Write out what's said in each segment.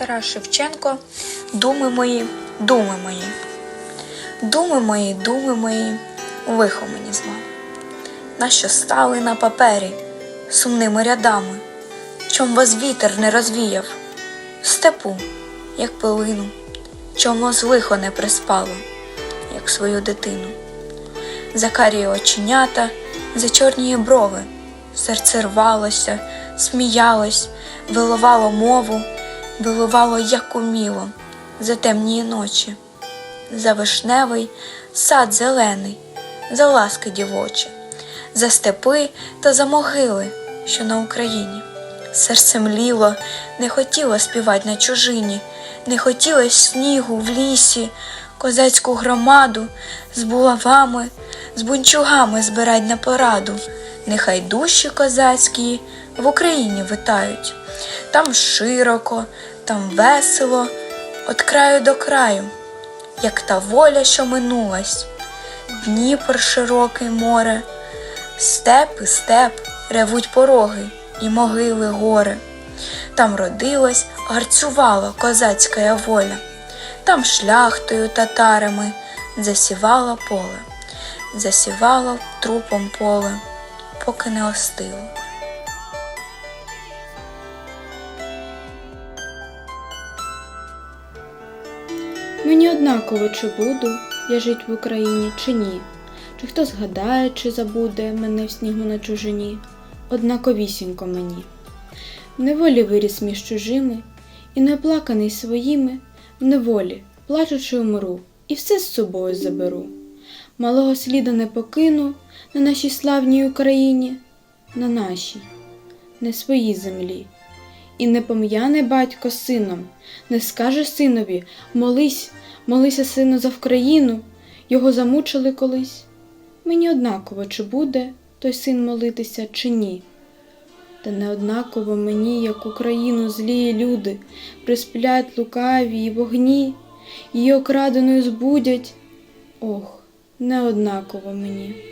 Тарас Шевченко, думи мої, думи мої. Думи мої, думи мої, лихо мені зла. Нащо стали на папері сумними рядами, чом вас вітер не розвіяв, степу, як пилину, чом вас лихо не приспало, як свою дитину. Закаріє оченята, зачорніє брови, серце рвалося, сміялось, виливало мову, виливало, як уміло, за темніє ночі, за вишневий сад зелений, за ласки дівочі, за степи та за могили, що на Україні. Серце мліло, не хотіло співать на чужині, не хотілось снігу в лісі, козацьку громаду з булавами, з бунчугами збирать на пораду. Нехай душі козацькі в Україні витають. Там широко, там весело, от краю до краю, як та воля, що минулась, Дніпр широкий море, степ і степ ревуть пороги і могили гори. Там родилась, гарцювала козацька воля, там шляхтою татарами засівала поле, засівала трупом поле, поки не остило. Мені однаково, чи буду я жить в Україні, чи ні, чи хто згадає, чи забуде мене в снігу на чужині, однаковісінько мені. В неволі виріс між чужими, і неоплаканий своїми, в неволі, плачучи умру, і все з собою заберу. Малого сліда не покину на нашій славній Україні, на нашій, не своїй землі. І не пом'яне батько сином, не скаже синові молись, молися, сину, за Вкраїну, його замучили колись. Мені однаково, чи буде той син молитися, чи ні. Та не однаково мені, як Україну злії люди, присплять лукаві й вогні, її окраденою збудять. Ох, не однаково мені.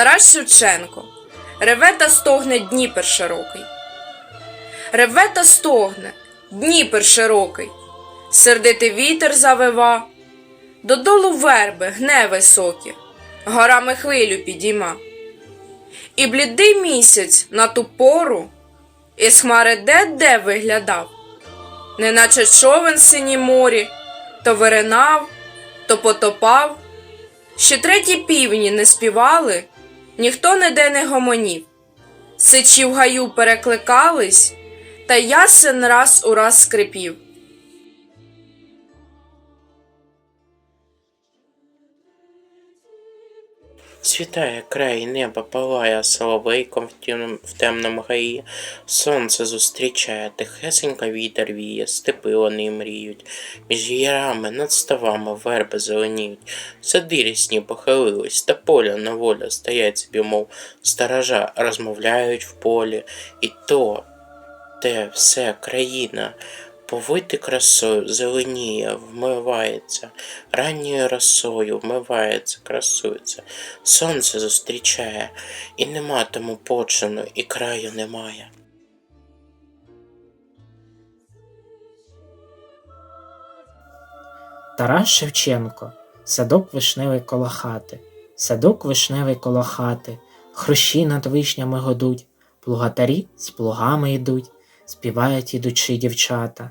Тарас Шевченко. Реве та стогне Дніпер широкий. Реве та стогне Дніпер широкий. Сердитий вітер завива, додолу верби гне високі, горами хвилю підійма. І блідий місяць на ту пору із хмари де-де виглядав, неначе човен в синім морі, то виринав, то потопав. Ще треті півні не співали, ніхто ніде не гомонів. Сичі в гаю перекликались, та ясен раз у раз скрипів. Світає край неба палає соловейком в, тім, в темному гаї, сонце зустрічає, тихесенько вітер віє, степи вони мріють, між ярами над ставами верби зеленіють, сади рісні похилились, та поля на воля стоять собі, мов сторожа, розмовляють в полі, і то, те все країна. Повити красою зеленіє, вмивається, ранньою росою вмивається, красується, сонце зустрічає, і нема тому почину, і краю немає. Тарас Шевченко, садок вишневий коло хати, садок вишневий коло хати, хрущі над вишнями годуть, плугатарі з плугами йдуть, співають ідучі дівчата,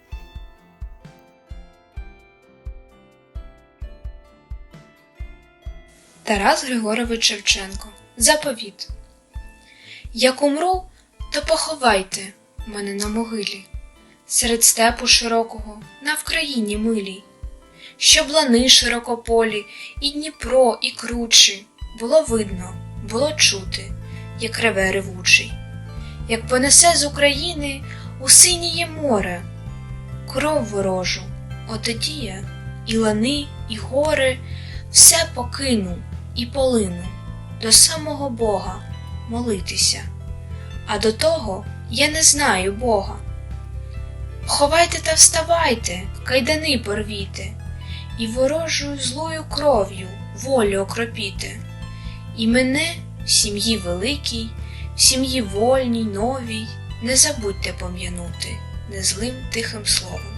Тарас Григорович Шевченко. Заповіт. Як умру, то поховайте мене на могилі, серед степу широкого, на Вкраїні милій, щоб лани широкополі, і Дніпро, і кручі, було видно, було чути, як реве ревучий, як понесе з України у синіє море, кров ворожу, отоді я і лани, і гори, все покину і полину до самого Бога молитися. А до того я не знаю Бога. Ховайте та вставайте, кайдани порвіте, і ворожою злою кров'ю волю окропіте. І мене в сім'ї великій, сім'ї вольній, новій, не забудьте пом'янути незлим тихим словом.